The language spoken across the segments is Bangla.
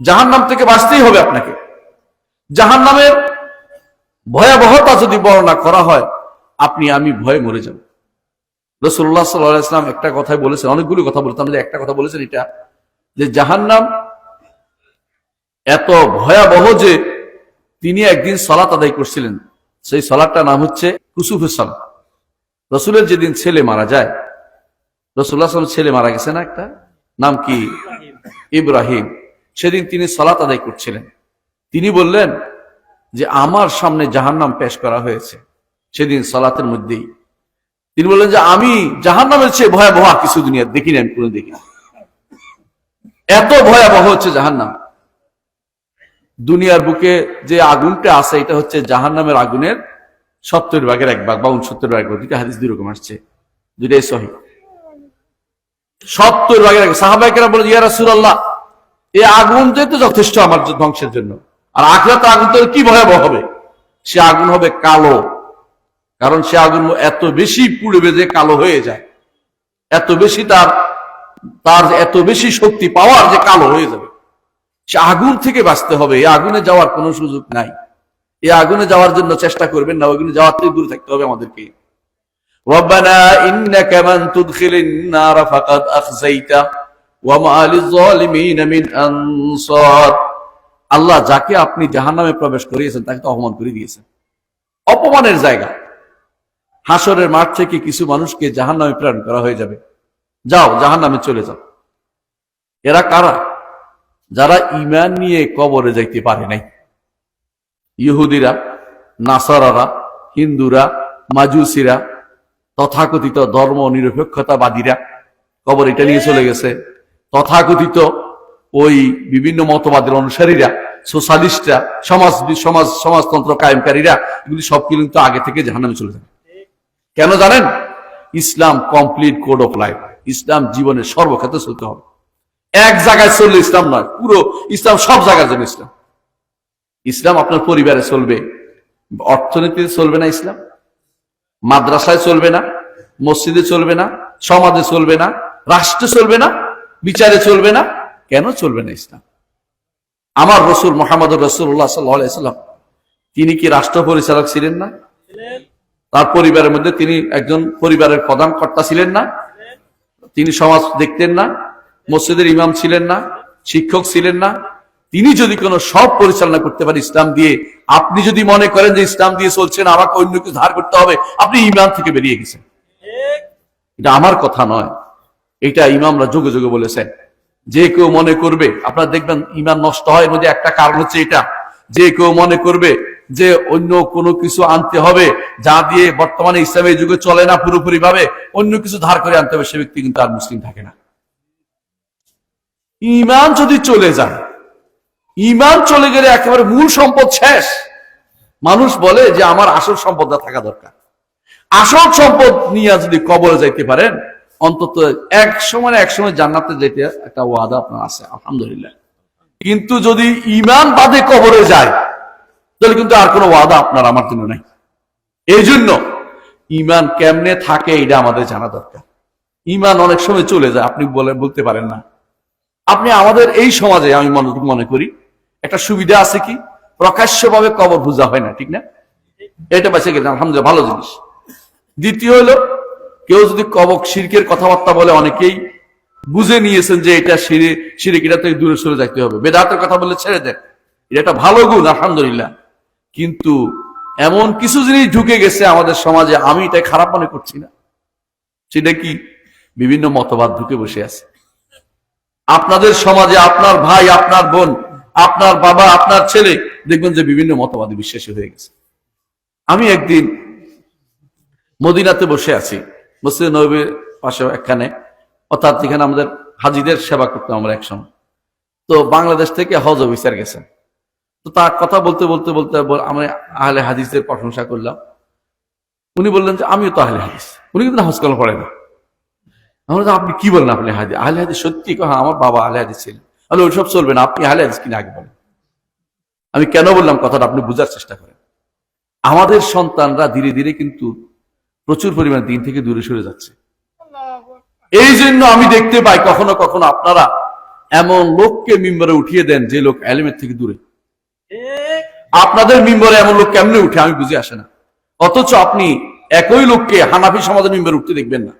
জাহান নাম থেকে বাঁচতেই হবে আপনাকে। জাহান নামের ভয়াবহতা যদি বর্ণনা করা হয়, আপনি, আমি ভয়ে মরে যাব। রসুল্লাহ সাল্লাহ একটা কথাই বলেছেন, অনেকগুলো কথা বলতাম যে একটা কথা বলেছেন এটা, যে জাহান্নাম এত ভয়াবহ যে তিনি একদিন সলাত আদায় করছিলেন। সেই সলাটটার নাম হচ্ছে কুসুফের সালাত। রসুলের যেদিন ছেলে মারা যায় রসুল্লাহ ছেলে মারা গেছে না একটা? নাম কি? ইব্রাহিম। সেদিন তিনি সলাত আদায় করছিলেন। তিনি বললেন যে, আমার সামনে জাহান্নাম পেশ করা হয়েছে। সেদিন সলাতের মধ্যেই। তিনি বললেন যে, আমি জাহান্নামের চেয়ে ভয়াবহ কিছু দুনিয়া দেখিনি আমি কোনো দেখি এত ভয়াবহ হচ্ছে জাহান্নাম। দুনিয়ার বুকে যে আগুনটা আছে, এটা হচ্ছে জাহান্নামের আগুনের সত্তর ভাগের এক ভাগ বা উনসত্তর ভাগ। দুইটা হাদিস দুই রকম আসছে। দুইটাই সহি। সত্তর ভাগের এক সাহাবাহিকেরা বলে ইয়া রাসূলুল্লাহ এই আগুন তো যথেষ্ট আমার ধ্বংসের জন্য। আর আখরাত আগুন তো কি ভয়াবহ হবে? সে আগুন হবে কালো। কারণ সে আগুন এত বেশি পুড়বে যে কালো হয়ে যায়। এত বেশি তার তার এত বেশি শক্তি পাওয়ার যে কালো হয়ে যাবে। সে আগুন থেকে বাঁচতে হবে। এই আগুনে যাওয়ার কোনো সুযোগ নাই। এই আগুনে যাওয়ার জন্য চেষ্টা করবেন না। আগুনে যাওয়ার থেকে দূরে থাকতে হবে আমাদেরকে। রব্বানা ইন্নাকা মান তুদখিলিন নার ফাকাদ আখজাইতা। আল্লাহ যাকে আপনি জাহান নামে প্রবেশ করিয়েছেন, তাকে তো অপমান করে দিয়েছেন। অপমানের জায়গা। হাসরের মাঠ থেকে কিছু মানুষকে জাহান নামে প্রেরণ করা হয়ে যাবে। যাও জাহান নামে চলে যাও। এরা কারা? যারা ইমান নিয়ে কবরে যাইতে পারে নাই। ইহুদিরা, নাসারারা, হিন্দুরা, মাজুসিরা, তথাকথিত ধর্ম নিরপেক্ষতাবাদীরা কবর এটা নিয়ে চলে গেছে। তথাকথিত ওই বিভিন্ন মতবাদের অনুসারীরা, সোশ্যালিস্টরা, সমাজ সমাজ, সমাজতন্ত্র কায়েমকারীরা, এগুলি সব কিন্তু আগে থেকে জাহান্নামে চলে যাবে। কেন জানেন? ইসলাম কমপ্লিট কোড অফ লাইফ ইসলাম জীবনের সর্বক্ষেত্রে চলতে হবে। এক জায়গায় চললে ইসলাম নয়, পুরো ইসলাম সব জায়গার জন্য ইসলাম। ইসলাম আপনার পরিবারে চলবে, অর্থনীতিতে চলবে না ইসলাম, মাদ্রাসায় চলবে না, মসজিদে চলবে না, সমাজে চলবে না, রাষ্ট্রে চলবে না বিচারে চলবে না? কেন চলবে না ইসলাম? আমার রসুল মোহাম্মদ রসুল্লাহ সাল্লাম, তিনি কি রাষ্ট্র পরিচালক ছিলেন না? তার পরিবারের মধ্যে তিনি একজন পরিবারের প্রধান কর্তা ছিলেন না? তিনি সমাজ দেখতেন না? মসজিদের ইমাম ছিলেন না? শিক্ষক ছিলেন না? তিনি যদি কোনো সব পরিচালনা করতে পারেন ইসলাম দিয়ে, আপনি যদি মনে করেন যে ইসলাম দিয়ে চলছেন, আমাকে অন্য কিছু ধার করতে হবে, আপনি ইমান থেকে বেরিয়ে গেছেন। এটা আমার কথা নয়। এটা ইমামরা যুগে যুগে বলেছেন যে কেউ মনে করবে, আপনারা দেখবেন ইমান নষ্ট হয় মধ্যে একটা কারণ হচ্ছে এটা। যে কেউ মনে করবে যে অন্য কোনো কিছু আনতে হবে, যা দিয়ে বর্তমানে ইসলামের যুগে চলে না পুরোপুরি ভাবে অন্য কিছু ধার করে আনতে হবে, সে ব্যক্তি কিন্তু আর মুসলিম থাকে না। ইমান যদি চলে যায়, ইমান চলে গেলে একেবারে মূল সম্পদ শেষ। মানুষ বলে যে আমার আসল সম্পদটা থাকা দরকার। আসল সম্পদ নিয়ে যদি কবরে যাইতে পারেন অন্তত এক সময় এক সময় জান্নাতে যেতে একটা ওয়াদা আপনার আছে, আলহামদুলিল্লাহ। কিন্তু যদি ইমান বাদে কবরে যায়, তাহলে কিন্তু আর কোনো ওয়াদা আপনার আমার জন্য নাই। এই জন্য ইমান কেমনে থাকে এটা আমাদের জানা দরকার। ইমান অনেক সময় চলে যায়, আপনি বলে, বলতে পারেন না। আপনি আমাদের এই সমাজে, আমি মনে মনে করি, একটা সুবিধা আছে কি? প্রকাশ্যভাবে কবর পূজা হয় না, ঠিক না? এটা বেঁচে গেলে আলহামদুলিল্লাহ, ভালো জিনিস। দ্বিতীয় হলো কেউ যদি কবক শিরকের কথাবার্তা বলে অনেকেই বুঝে নিয়েছেন যে এটা সিঁড়ি সিঁড়ি এটা থেকে দূরে সরে যাইতে হবে। বেদাতের কথা বলে ছেড়ে দেন। এটা একটা ভালো গুণ, আলহামদুলিল্লাহ। কিন্তু এমন কিছু জিনিস ঢুকে গেছে আমাদের সমাজে, আমি এটা খারাপ মনে করছি না। সেটা কি? বিভিন্ন মতবাদ ঢুকে বসে আছে। আপনাদের সমাজে আপনার ভাই, আপনার বোন, আপনার বাবা, আপনার ছেলে, দেখবেন যে বিভিন্ন মতবাদে বিশ্বাসী হয়ে গেছে। আমি একদিন মদিনাতে বসে আছি। মসজিদ নবীর পাশে একখানে। অর্থাৎ যেখানে আমাদের হাজিদের সেবা করতাম আমরা একসময়। তো বাংলাদেশ থেকে হজ অফিসার গেছেন। তো তার কথা বলতে বলতে বলতে বল- আমরা আহলে হাদিসের প্রশংসা করলাম। উনি বললেন যে, আমিও তো আহলে হাদিস। উনি কিন্তু হজ কল পড়ে না। আমরা আপনি কি বলেন আপনি হাদিস? আহলে হাদিস সত্যি? কথা আমার বাবা আহলে হাদিস ছিলেন। তাহলে ওইসব চলবে না। আপনি আহলে হাদিস কিনা আগে বলেন। আমি কেন বললাম কথাটা? আপনি বোঝার চেষ্টা করেন। আমাদের সন্তানরা ধীরে ধীরে কিন্তু প্রচুর পরিমাণে দিন থেকে দূরে সরে যাচ্ছে। এই জন্য আমি দেখতে পাই কখনো কখনো আপনারা এমন লোককে মিম্বরে উঠিয়ে দেন যে লোক এলিমের থেকে দূরে। আপনাদের মিম্বরে এমন লোক কেমনে উঠে আমি বুঝে আসে না। অথচ আপনি একই লোককে হানাফি সমাজের মিম্বরে উঠতে দেখবেন না।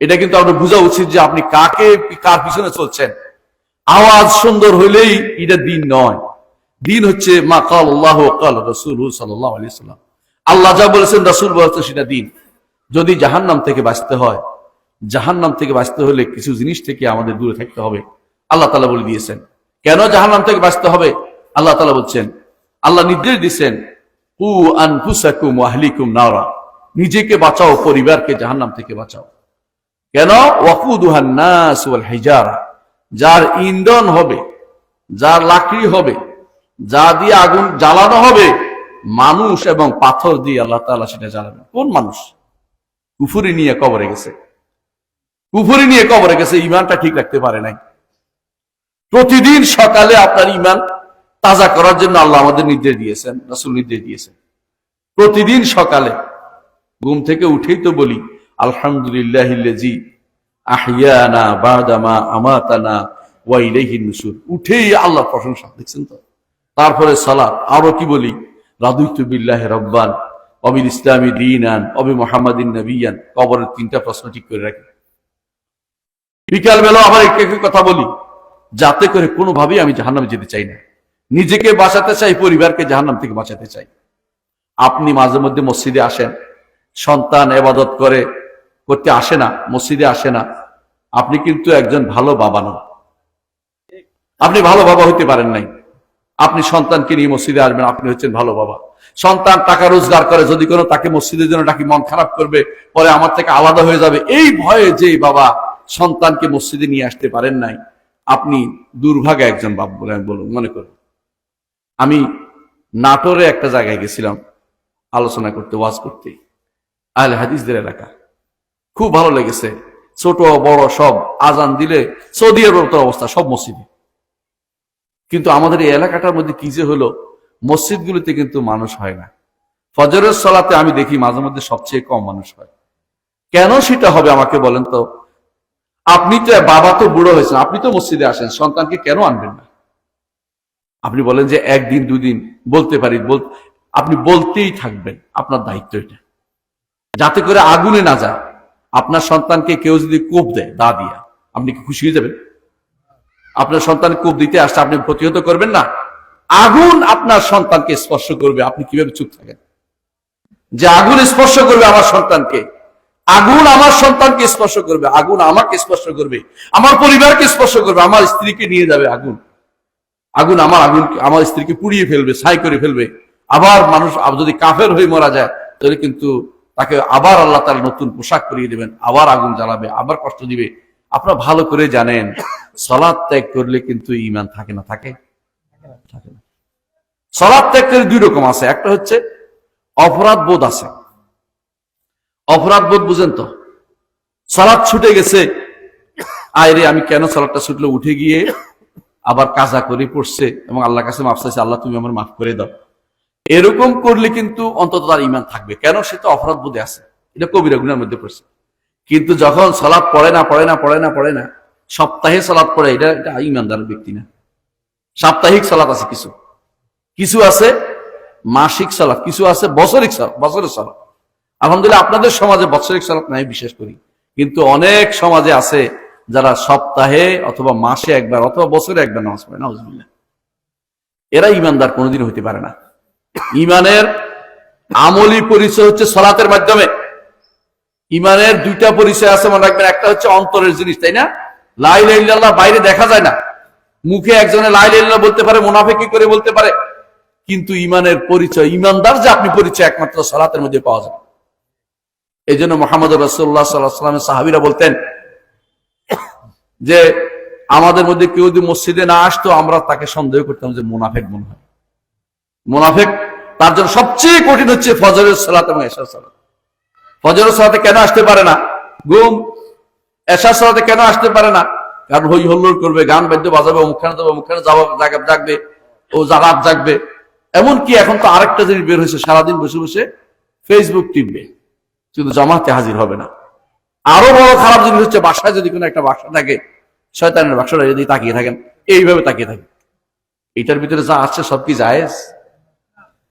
এটা কিন্তু আপনার বোঝা উচিত যে আপনি কাকে কার পিছনে চলছেন। আওয়াজ সুন্দর হইলেই এটা দিন নয়। দিন হচ্ছে মা কাল আল্লাহ কাল রসুল সাল্লাহ আলি সাল্লাম আল্লাহ যা বলেছেন রাসুল বলেছেন, সেটা দিন। যদি জাহান্নাম থেকে বাঁচতে হয়, জাহান্নাম থেকে বাঁচতে হলে কিছু জিনিস থেকে আমাদের দূরে থাকতে হবে। আল্লাহ তালা বলে দিয়েছেন। কেন জাহান্নাম থেকে বাঁচতে হবে? আল্লাহ তালা বলছেন, আল্লাহ নির্দেশ দিচ্ছেন কু আনফুসাকুম আহলিকুম নাওরা নিজেকে বাঁচাও, পরিবারকে জাহান্নাম থেকে বাঁচাও। কেন? ওয়াকুদুহান নাস ওয়াল হিজারা। যার ইন্ধন হবে, যার লাকড়ি হবে, যা দিয়ে আগুন জ্বালানো হবে মানুষ এবং পাথর দিয়ে আল্লাহ তাআলা সেটা জ্বালাবেন। কোন মানুষ? কুফুরি নিয়ে কবরে গেছে। কুফুরি নিয়ে কবরে গেছে ইমানটা ঠিক রাখতে পারে নাই। প্রতিদিন সকালে আপনার ইমান তাজা করার জন্য আল্লাহ আমাদের নির্দেশ দিয়েছেন, রাসূল নির্দেশ দিয়েছেন। প্রতিদিন সকালে ঘুম থেকে উঠেই তো বলি, আলহামদুলিল্লাহ আহিয়ানা বাদামা আমাতানা ইলাইহিন উঠেই আল্লাহ প্রশংসা দেখছেন তো। তারপরে সালাত, আরও কি বলি? রাদুইতু বিল্লাহ রব্বান, অবিল ইসলামী দিনান, অবি মোহাম্মদিন নবিয়ান। কবরের তিনটা প্রশ্ন ঠিক করে রাখি। বিকাল বেলা আবার একটু একটু কথা বলি। যাতে করে কোনোভাবেই আমি জাহান্নামে যেতে চাই না। নিজেকে বাঁচাতে চাই, পরিবারকে জাহান্নাম থেকে বাঁচাতে চাই। আপনি মাঝে মধ্যে মসজিদে আসেন, সন্তান এবাদত করে, করতে আসে না, মসজিদে আসে না। আপনি কিন্তু একজন ভালো বাবা নন। আপনি ভালো বাবা হইতে পারেন নাই। আপনি সন্তানকে নিয়ে মসজিদে আসবেন, আপনি হচ্ছেন ভালো বাবা। সন্তান টাকা রোজগার করে, যদি কোনো তাকে মসজিদের জন্য ডাকি, মন খারাপ করবে, পরে আমার থেকে আলাদা হয়ে যাবে। এই ভয়ে যে বাবা সন্তানকে মসজিদে নিয়ে আসতে পারেন নাই, আপনি দুর্ভাগা একজন বাপ বলে আমি বলুন মনে করুন। আমি নাটোরে একটা জায়গায় গেছিলাম, আলোচনা করতে, ওয়াজ করতে। আহলে হাদিসদের এলাকা। খুব ভালো লেগেছে। ছোট, বড় সব আজান দিলে সৌদি আরবের অবস্থা, সব মসজিদে। কিন্তু আমাদের এই এলাকাটার মধ্যে কি যে হলো, মসজিদগুলোতে কিন্তু মানুষ হয় না। ফজরের সলাতে আমি দেখি মাঝে মধ্যে সবচেয়ে কম মানুষ হয়। কেন সেটা হবে আমাকে বলেন তো? আপনি তো, বাবা তো বুড়ো হয়েছেন, আপনি তো মসজিদে আসেন, সন্তানকে কেন আনবেন না? আপনি বলেন যে একদিন, দুদিন, বলতে পারি আপনি বলতেই থাকবেন, আপনার দায়িত্ব এটা। যাতে করে আগুনে না যায়। আপনার সন্তানকে কেউ যদি কোপ দেয়, দা দিয়া, আপনি কি খুশি হয়ে যাবেন? আপনার সন্তান কোপ দিতে আসছে, আপনি প্রতিহত করবেন না। আগুন আপনার সন্তানকে স্পর্শ করবে। আপনি কীভাবে চুপ থাকেন? যে আগুন স্পর্শ করবে আমার সন্তানকে। আগুন আমার সন্তানকে স্পর্শ করবে। আগুন আমাকে স্পর্শ করবে। আমার পরিবারকে স্পর্শ করবে। আমার স্ত্রীকে নিয়ে যাবে আগুন। আগুন আমার আগুন আমার স্ত্রীকে পুড়িয়ে ফেলবে, ছাই করে ফেলবে। আবার মানুষ যদি কাফের হয়ে মারা যায়, তাহলে কিন্তু তাকে আবার আল্লাহ তার নতুন পোশাক পরিয়ে দেবেন। আবার আগুন জ্বালাবে, আবার কষ্ট দিবে। আপনারা ভালো করে জানেন সলাদ ত্যাগ করলে কিন্তু ইমান থাকে না, থাকে? সলাদ ত্যাগ করে দুই রকম আছে। একটা হচ্ছে অপরাধ বোধ আছে। অপরাধ বোধ বুঝেন তো? সলাদ ছুটে গেছে। আয়রে আমি কেন সলাদটা ছুটলে? উঠে গিয়ে আবার কাজা করে পড়ছে এবং আল্লাহ কাছে মাফ চাইছে, আল্লাহ তুমি আমার মাফ করে দাও। এরকম করলে কিন্তু অন্তত তার ইমান থাকবে। কেন? সে তো অপরাধ বোধে আছে। এটা কবিরা গুণের মধ্যে পড়ছে। কিন্তু যখন সলাপ পড়ে না পড়ে না পড়ে না পড়ে না, সপ্তাহে সলাপ পড়ে, এটা এটা ইমানদার ব্যক্তি না। সাপ্তাহিক সলাপ আছে কিছু। কিছু আছে মাসিক সলাপ কিছু আছে বছরিক সলাপ বছরের সলাপ আলহামদুলিল্লাহ, আপনাদের সমাজে বৎসরিক সালাত নাই, বিশেষ করি। কিন্তু অনেক সমাজে আছে যারা সপ্তাহে অথবা মাসে একবার অথবা বছরে একবার নামাজ পড়ে না এরা ইমানদার কোনোদিন হইতে পারে না। ইমানের আমলি পরিচয় হচ্ছে সলাতের মাধ্যমে। ইমানের দুইটা পরিচয় আছে, মনে রাখবেন। একটা হচ্ছে অন্তরের জিনিস, তাই না? লাই লাইল্লাহ বাইরে দেখা যায় না। মুখে একজনে লাই লাইল্লাহ বলতে পারে, মুনাফেকি করে বলতে পারে। কিন্তু ইমানের পরিচয়, ইমানদার যে আপনি পরিচয়, একমাত্র সালাতের মধ্যে পাওয়া যায়। এই জন্য মোহাম্মদ রসুল্লাহ সাল্লাহামের সাহাবিরা বলতেন যে, আমাদের মধ্যে কেউ যদি মসজিদে না আসতো, আমরা তাকে সন্দেহ করতাম যে মুনাফেক মনে হয়। মুনাফেক তার জন্য সবচেয়ে কঠিন হচ্ছে ফজরের সালাত এবং এশার সালাত। ফজরের সালাতে কেন আসতে পারে না? ঘুম। এশার সালাতে কেন আসতে পারে না? কারণ হই হল্লোড় করবে, গান বাদ্য বাজাবে অমুখানে যাবে অমুখানে জাগাব জাগবে, ও জাগাব জাগবে। এমনকি এখন তো আরেকটা জিনিস বের হয়েছে, সারাদিন বসে বসে ফেসবুক টিপবে। কিন্তু জমাতে হাজির হবে না। আরও বড় খারাপ জিনিস হচ্ছে, বাসায় যদি কোনো একটা বাসা থাকে, শয়তানের বাক্সটা যদি তাকিয়ে থাকেন, এইভাবে তাকিয়ে থাকেন। এটার ভিতরে যা আছে সব কি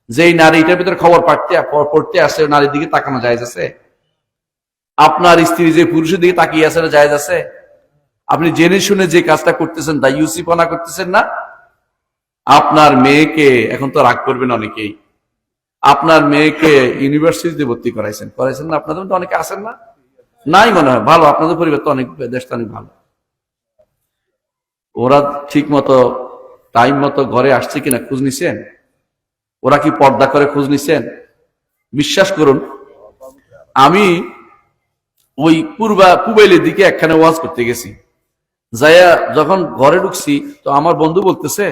যেই নারী, এটার ভিতরে খবর পড়তে আসে নারীর দিকে তাকানো জায়েজ আছে? আপনার স্ত্রী যে পুরুষের দিকে তাকিয়ে আছে জায়েজ আছে? আপনি জেনে শুনে যে কাজটা করতেছেন, তা ইউসিপনা করতেছেন না? আপনার মেয়েকে, এখন তো রাগ করবেন অনেকেই, আপনার মেয়েকে ইউনিভার্সিটিতে ভর্তি করাইছেন। করাইছেন না, আপনাদের মধ্যে অনেকে আছেন না? নাই মনে হয়, ভালো, আপনাদের পরিবার তো অনেক দেশটা অনেক ভালো। ওরা ঠিক মতো টাইম মতো ঘরে আসছে কিনা, খোঁজ নিছেন? ওরা কি পর্দা করে খোঁজ নিছেন? বিশ্বাস করুন, আমি ওই পূর্বা পুবাইলের দিকে একখানে ওয়াজ করতে গেছি। যাইয়া যখন ঘরে ঢুকছি, তো আমার বন্ধু বলতেছে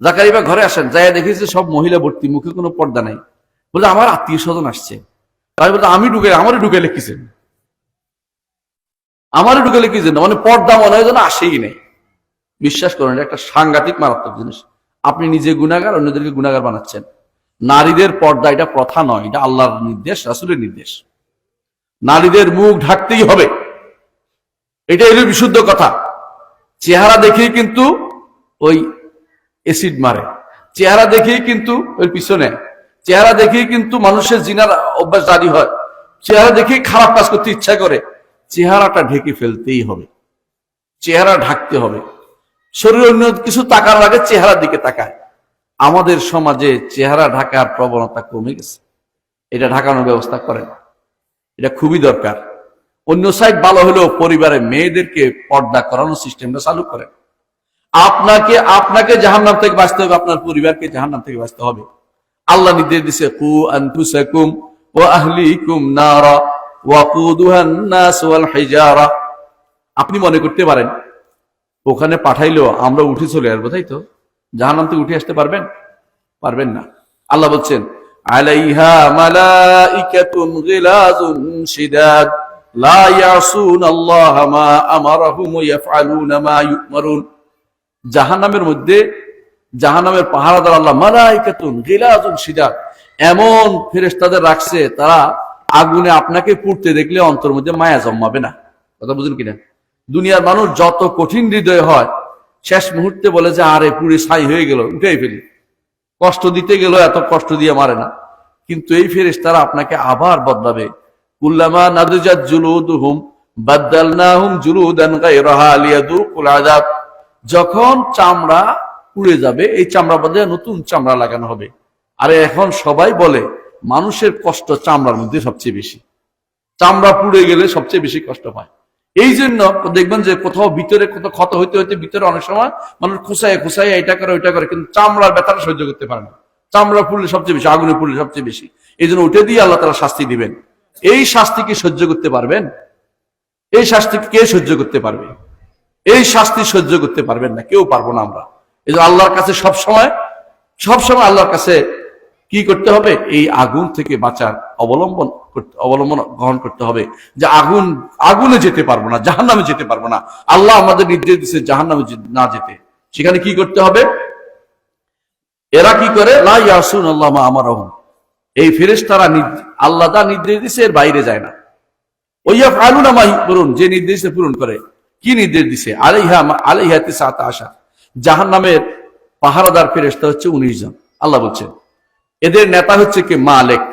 জাকারিবা ঘরে আসেন। যাইয়া দেখেছি সব মহিলা ভর্তি, মুখে কোনো পর্দা নাই। বলে আমার আত্মীয় স্বজন আসছে। তাই বলতে আমি ঢুকে আমারও ঢুকে লিখেছেন। আমারও ঢুকে লিখেছেন মানে পর্দা মনে হয় যেন আসেই নেই। বিশ্বাস করেন একটা সাংঘাতিক মারাত্মক জিনিস। আপনি নিজে গুণাগার অন্যদেরকে গুণাগার বানাচ্ছেন। নারীদের পর্দা এটা প্রথা নয়, এটা আল্লাহর নির্দেশ, রাসুলের নির্দেশ। নারীদের মুখ ঢাকতেই হবে। এটা এর বিশুদ্ধ কথা। চেহারা দেখেই কিন্তু ওই এসিড মারে। চেহারা দেখেই কিন্তু ওই পিছনে। চেহারা দেখেই কিন্তু মানুষের জিনার অভ্যাস জারি হয়। চেহারা দেখেই খারাপ কাজ করতে ইচ্ছা করে। চেহারাটা ঢেকে ফেলতেই হবে। চেহারা ঢাকতে হবে। শরীর অন্য কিছু তাকার আগে চেহারার দিকে তাকায়। আমাদের সমাজে চেহারা ঢাকার প্রবণতা কমে গেছে। এটা ঢাকানোর ব্যবস্থা করেন। এটা খুবই দরকার। অন্য সাইড ভালো হলেও পরিবারে মেয়েদেরকে পর্দা করানোর সিস্টেমটা চালু করেন। আপনাকে আপনাকে জাহান্নাম থেকে বাঁচতে হবে, আপনার পরিবারকে জাহান্নাম থেকে বাঁচতে হবে। আল্লাহ নির্দেশ দিছে, কু ওয়া আহলিকুম নারা ওয়াকুদুহান নাস ওয়াল হিজারা। আপনি মনে করতে পারেন ওখানে পাঠাইলেও আমরা উঠে চলে আসব, তাই তো? জাহান্নাম থেকে উঠে আসতে পারবেন? পারবেন না। আল্লাহ বলছেন শিদাদ, লা ইয়াসুন আল্লাহ এমন ফেরেশতাদের রাখছে, তারা আগুনে আপনাকে পুড়তে দেখলে অন্তর মধ্যে মায়া জন্মাবে না। কথা বুঝুন কিনা? দুনিয়ার মানুষ যত কঠিন হৃদয় হয়, শেষ মুহূর্তে বলে যে, আরে, পুরে ছাই হয়ে গেল, উঠেই ফেলি। কষ্ট দিতে গেল এত কষ্ট দিয়ে মারে না। কিন্তু এই ফেরেস তারা আপনাকে আবার বদলাবে। জুলুদ হুম যখন চামড়া পুড়ে যাবে, এই চামড়া বদলে নতুন চামড়া লাগানো হবে। আরে, এখন সবাই বলে, মানুষের কষ্ট চামড়ার মধ্যে সবচেয়ে বেশি। চামড়া পুড়ে গেলে সবচেয়ে বেশি কষ্ট পায়। এই জন্য দেখবেন যে কোথাও ভিতরে, কোথাও ক্ষত হইতে হইতে ভিতরে অনেক সময় মানুষ খুসায় খুসায় এটা করে, ওইটা করে, কিন্তু চামড়ার ব্যথাটা সহ্য করতে পারে না। চামড়া পুড়লে সবচেয়ে বেশি, আগুনে পুড়লে সবচেয়ে বেশি। এই জন্য উঠে দিয়ে আল্লাহ তারা শাস্তি দিবেন। এই শাস্তি কি সহ্য করতে পারবেন? এই শাস্তি কে সহ্য করতে পারবে? এই শাস্তি সহ্য করতে পারবেন না, কেউ পারব না আমরা। এই জন্য আল্লাহর কাছে সব সময় সব সময় আল্লাহর কাছে কি করতে হবে? এই আগুন থেকে বাঁচার অবলম্বন অবলম্বন গ্রহণ করতে হবে। যে আগুন আগুনে যেতে পারব না জাহান নামে যেতে পারব না। আল্লাহ আমাদের নির্দেশ দিচ্ছে জাহান নামে না যেতে। সেখানে কি করতে হবে? এরা কি করে? লা ইয়াসুন আল্লাহ আমার এই ফেরেস তারা আল্লাহ দা নির্দেশ দিছে এর বাইরে যায় না। ওইয়া ফালুনা মাহি পূরণ যে নির্দেশ পূরণ করে। কি নির্দেশ দিছে? আলাইহা আলাইহা তিসাত আশা জাহান নামের পাহারাদার ফেরেস্তা হচ্ছে উনিশ জন। আল্লাহ বলছেন এদের নেতা হচ্ছে কি মালিক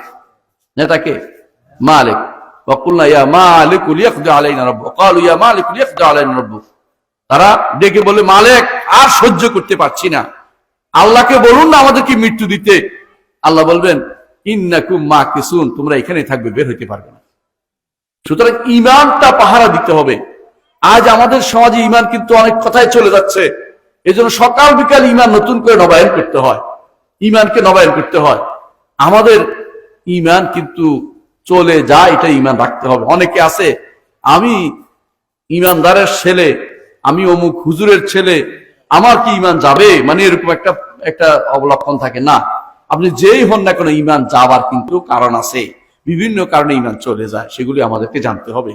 নেতাকে মালিক وقلنا يا مالك ليقضي علينا ربك قالوا يا مالك ليقضي علينا ربك তারা ডেকে বলে মালিক আর সহ্য করতে পারছি না আল্লাহকে বলুন না আমাদেরকে মৃত্যু দিতে আল্লাহ বলবেন ইন্নাকুম মা কিসুন তোমরা এখানে থাকবে বের হইতে পারবে না সুতরাং ইমানটা পাহারা দিতে হবে আজ আমাদের সমাজে ইমান কিন্তু অনেক কথায় চলে যাচ্ছে এই জন্য সকাল বিকাল ইমান নতুন করে নবায়ন করতে হয় ইমানকে নবায়ন করতে হয়। আমাদের ইমান কিন্তু চলে যায়, এটা ইমান রাখতে হবে। অনেকে আছে, আমি ইমানদারের ছেলে, আমি অমুক হুজুরের ছেলে, আমার কি ইমান যাবে? মানে এরকম একটা একটা অবলক্ষণ থাকে। না, আপনি যেই হন না কেন, ইমান যাবার কিন্তু কারণ আছে। বিভিন্ন কারণে ইমান চলে যায়, সেগুলি আমাদেরকে জানতে হবে।